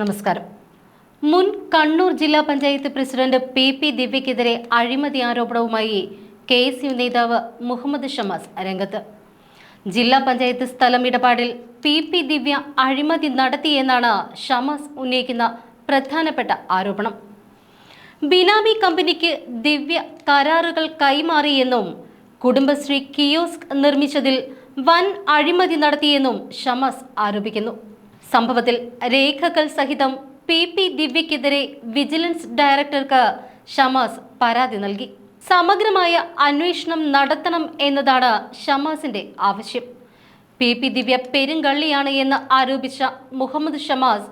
നമസ്കാരം. മുൻ കണ്ണൂർ ജില്ലാ പഞ്ചായത്ത് പ്രസിഡന്റ് പി പി ദിവ്യക്കെതിരെ അഴിമതി ആരോപണവുമായി കെ എസ് യു നേതാവ് മുഹമ്മദ് ഷമാസ് രംഗത്ത് ജില്ലാ പഞ്ചായത്ത് സ്ഥലം ഇടപാടിൽ പി പി ദിവ്യ അഴിമതി നടത്തിയെന്നാണ് ഷമാസ് ഉന്നയിക്കുന്ന പ്രധാനപ്പെട്ട ആരോപണം. ബിനാമി കമ്പനിക്ക് ദിവ്യ കരാറുകൾ കൈമാറിയെന്നും കുടുംബശ്രീ കിയോസ്ക് നിർമ്മിച്ചതിൽ വൻ അഴിമതി നടത്തിയെന്നും ഷമാസ് ആരോപിക്കുന്നു. സംഭവത്തിൽ രേഖകൾ സഹിതം പി പി ദിവ്യക്കെതിരെ വിജിലൻസ് ഡയറക്ടർക്ക് ഷമാസ് പരാതി നൽകി. സമഗ്രമായ അന്വേഷണം നടത്തണം എന്നതാണ് ഷമാസിന്റെ ആവശ്യം. പി പി ദിവ്യ പെരുങ്കള്ളിയാണ് എന്ന് ആരോപിച്ച മുഹമ്മദ് ഷമാസ്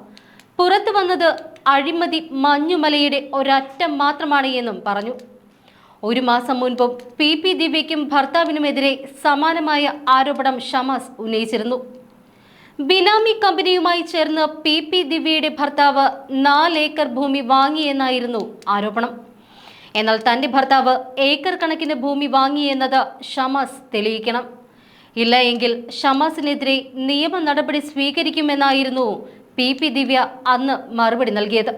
പുറത്തു വന്നത് അഴിമതി മഞ്ഞുമലയുടെ ഒരറ്റം മാത്രമാണ് എന്നും പറഞ്ഞു. ഒരു മാസം മുൻപും പി പി ദിവ്യയ്ക്കും ഭർത്താവിനുമെതിരെ സമാനമായ ആരോപണം ഷമാസ് ഉന്നയിച്ചിരുന്നു. ബിനാമി കമ്പനിയുമായി ചേർന്ന് പി പി ദിവ്യയുടെ ഭർത്താവ് നാല് ഏക്കർ ഭൂമി വാങ്ങിയെന്നായിരുന്നു ആരോപണം. എന്നാൽ തന്റെ ഭർത്താവ് ഏക്കർ കണക്കിന് ഭൂമി വാങ്ങിയെന്നത് ഷമാസ് തെളിയിക്കണം. ഇല്ല എങ്കിൽ ഷമാസിനെതിരെ നിയമ നടപടി സ്വീകരിക്കുമെന്നായിരുന്നു പി പി ദിവ്യ അന്ന് മറുപടി നൽകിയത്.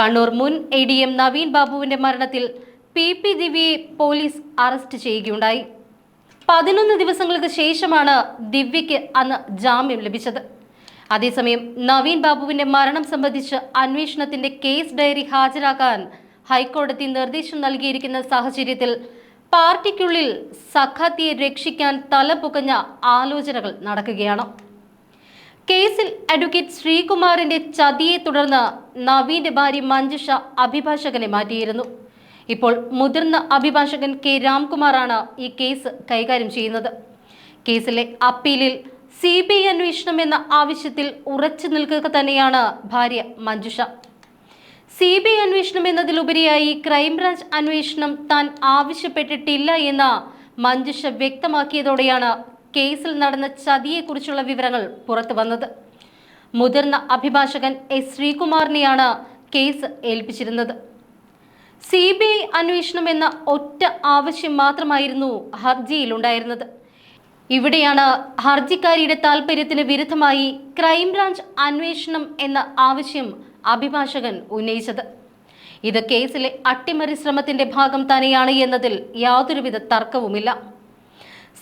കണ്ണൂർ മുൻ എ ഡി എം നവീൻ ബാബുവിന്റെ മരണത്തിൽ പി പി ദിവ്യയെ പോലീസ് അറസ്റ്റ് ചെയ്യുകയുണ്ടായി. പതിനൊന്ന് ദിവസങ്ങൾക്ക് ശേഷമാണ് ദിവ്യയ്ക്ക് അന്ന് ജാമ്യം ലഭിച്ചത്. അതേസമയം നവീൻ ബാബുവിന്റെ മരണം സംബന്ധിച്ച് അന്വേഷണത്തിന്റെ കേസ് ഡയറി ഹാജരാക്കാൻ ഹൈക്കോടതി നിർദ്ദേശം നൽകിയിരിക്കുന്ന സാഹചര്യത്തിൽ പാർട്ടിക്കുള്ളിൽ സഖാത്തിയെ രക്ഷിക്കാൻ തലപുകഞ്ഞ ആലോചനകൾ നടക്കുകയാണ്. കേസിൽ അഡ്വക്കേറ്റ് ശ്രീകുമാറിന്റെ ചതിയെ തുടർന്ന് നവീന്റെ ഭാര്യ മഞ്ജുഷ അഭിഭാഷകനെ മാറ്റിയിരുന്നു. ഇപ്പോൾ മുതിർന്ന അഭിഭാഷകൻ കെ രാംകുമാറാണ് ഈ കേസ് കൈകാര്യം ചെയ്യുന്നത്. കേസിലെ അപ്പീലിൽ സി ബി ഐ അന്വേഷണം എന്ന ആവശ്യത്തിൽ ഉറച്ചു നിൽക്കുക തന്നെയാണ് ഭാര്യ മഞ്ജുഷ. സി ബി ഐ അന്വേഷണം എന്നതിലുപരിയായി ക്രൈംബ്രാഞ്ച് അന്വേഷണം താൻ ആവശ്യപ്പെട്ടിട്ടില്ല എന്ന് മഞ്ജുഷ വ്യക്തമാക്കിയതോടെയാണ് കേസിൽ നടന്ന ചതിയെക്കുറിച്ചുള്ള വിവരങ്ങൾ പുറത്തു വന്നത്. മുതിർന്ന അഭിഭാഷകൻ എസ് ശ്രീകുമാറിനെയാണ് കേസ് ഏൽപ്പിച്ചിരുന്നത്. സി ബി ഐ അന്വേഷണം എന്ന ഒറ്റ ആവശ്യം മാത്രമായിരുന്നു ഹർജിയിലുണ്ടായിരുന്നത്. ഇവിടെയാണ് ഹർജിക്കാരിയുടെ താൽപ്പര്യത്തിന് വിരുദ്ധമായി ക്രൈംബ്രാഞ്ച് അന്വേഷണം എന്ന ആവശ്യം അഭിഭാഷകൻ ഉന്നയിച്ചത്. ഇത് കേസിലെ അട്ടിമറി ശ്രമത്തിന്റെ ഭാഗം തന്നെയാണ് എന്നതിൽ യാതൊരുവിധ തർക്കവുമില്ല.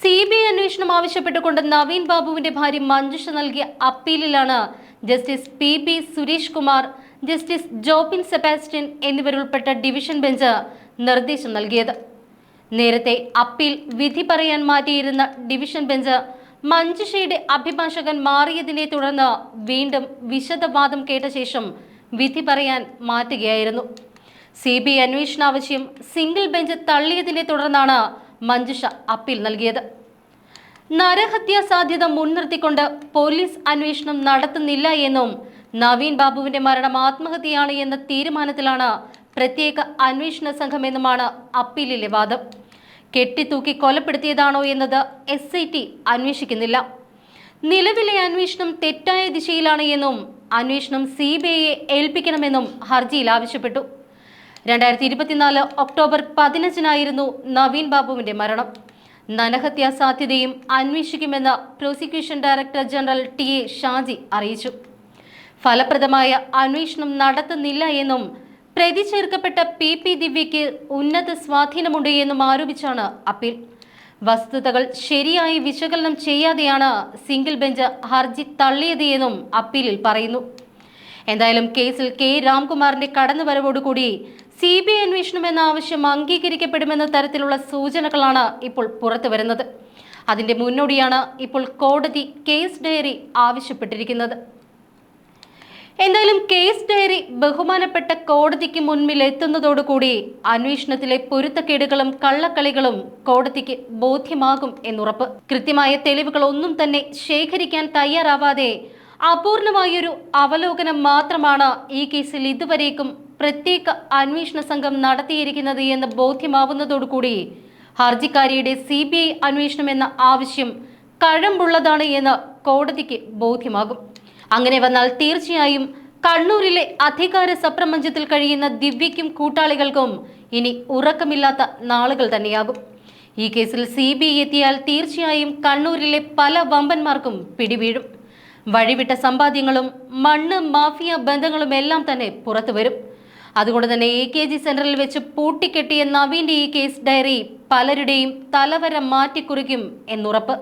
സി ബി ഐ അന്വേഷണം ആവശ്യപ്പെട്ടുകൊണ്ട് നവീൻ ബാബുവിന്റെ ഭാര്യ മഞ്ജുഷ നൽകിയ അപ്പീലിലാണ് justice P B Suresh Kumar justice Jobin Sebastian എന്നിവരുൾപ്പെട്ട division bench നിർദ്ദേശം നൽകിയത്. നേരത്തെ അപ്പീൽ വിധി പറയാൻ മാറ്റിയിരുന്ന ഡിവിഷൻ ബെഞ്ച് മഞ്ജുഷയുടെ അഭിഭാഷകൻ മാറിയതിനെ തുടർന്ന് വീണ്ടും വിശദവാദം കേട്ട ശേഷം വിധി പറയാൻ മാറ്റുകയായിരുന്നു. സി ബി ഐ അന്വേഷണ ആവശ്യം സിംഗിൾ ബെഞ്ച് തള്ളിയതിനെ തുടർന്നാണ് മഞ്ജുഷ അപ്പീൽ നൽകിയത്. നരഹത്യാ സാധ്യത മുൻനിർത്തിക്കൊണ്ട് പോലീസ് അന്വേഷണം നടത്തുന്നില്ല എന്നും നവീൻ ബാബുവിന്റെ മരണം ആത്മഹത്യയാണ് എന്ന തീരുമാനത്തിലാണ് പ്രത്യേക അന്വേഷണ സംഘം എന്നുമാണ് അപ്പീലിലെ വാദം. കെട്ടിത്തൂക്കി കൊലപ്പെടുത്തിയതാണോ എന്നത് എസ് ഐ ടി അന്വേഷിക്കുന്നില്ല. നിലവിലെ അന്വേഷണം തെറ്റായ ദിശയിലാണ് എന്നും അന്വേഷണം സി ബി ഐയെ ഏൽപ്പിക്കണമെന്നും ഹർജിയിൽ ആവശ്യപ്പെട്ടു. രണ്ടായിരത്തി ഇരുപത്തിനാല് ഒക്ടോബർ പതിനഞ്ചിനായിരുന്നു നവീൻ ബാബുവിന്റെ മരണം. നരഹത്യാ സാധ്യതയും അന്വേഷിക്കുമെന്ന് prosecution director general T A Shaji അറിയിച്ചു. ഫലപ്രദമായ അന്വേഷണം നടത്തുന്നില്ല എന്നും പ്രതി ചേർക്കപ്പെട്ട പി പി ദിവ്യയ്ക്ക് ഉന്നത സ്വാധീനമുണ്ട് എന്നും ആരോപിച്ചാണ് അപ്പീൽ. വസ്തുതകൾ ശരിയായി വിശകലനം ചെയ്യാതെയാണ് സിംഗിൾ ബെഞ്ച് ഹർജി തള്ളിയത് എന്നും അപ്പീലിൽ പറയുന്നു. എന്തായാലും കേസിൽ കെ രാംകുമാറിന്റെ കടന്നുവരവോടുകൂടി സി ബി ഐ അന്വേഷണം എന്ന ആവശ്യം അംഗീകരിക്കപ്പെടുമെന്ന തരത്തിലുള്ള സൂചനകളാണ് ഇപ്പോൾ പുറത്തു വരുന്നത് അതിന്റെ മുന്നോടിയാണ് ഇപ്പോൾ കോടതി കേസ് ഡയറി ആവശ്യപ്പെട്ടിരിക്കുന്നത്. എന്തായാലും കേസ് ഡയറി ബഹുമാനപ്പെട്ട കോടതിക്ക് മുൻപിൽ എത്തുന്നതോടുകൂടി അന്വേഷണത്തിലെ പൊരുത്തക്കേടുകളും കള്ളക്കളികളും കോടതിക്ക് ബോധ്യമാകും എന്നുറപ്പ്. കൃത്യമായ തെളിവുകൾ ഒന്നും തന്നെ ശേഖരിക്കാൻ തയ്യാറാവാതെ അപൂർണമായൊരു അവലോകനം മാത്രമാണ് ഈ കേസിൽ ഇതുവരേക്കും പ്രത്യേക അന്വേഷണ സംഘം നടത്തിയിരിക്കുന്നത് എന്ന് ബോധ്യമാവുന്നതോടുകൂടി ഹർജിക്കാരിയുടെ സി ബി ഐ അന്വേഷണം എന്ന ആവശ്യം കഴമ്പുള്ളതാണ് എന്ന് കോടതിക്ക് ബോധ്യമാകും. അങ്ങനെ വന്നാൽ തീർച്ചയായും കണ്ണൂരിലെ അധികാര സപ്രപഞ്ചത്തിൽ കഴിയുന്ന ദിവ്യയ്ക്കും കൂട്ടാളികൾക്കും ഇനി ഉറക്കമില്ലാത്ത നാളുകൾ തന്നെയാകും. ഈ കേസിൽ സി ബി ഐ എത്തിയാൽ തീർച്ചയായും കണ്ണൂരിലെ പല വമ്പന്മാർക്കും പിടിവീഴും. വഴിവിട്ട സമ്പാദ്യങ്ങളും മണ്ണ് മാഫിയ ബന്ധങ്ങളും എല്ലാം തന്നെ പുറത്തു വരും. അതുകൊണ്ട് തന്നെ എ കെ ജി സെന്ററിൽ വെച്ച് പൂട്ടിക്കെട്ടിയ നവീന്റെ ഈ കേസ് ഡയറി പലരുടെയും തലവര മാറ്റിക്കുറിക്കും എന്നുറപ്പ്.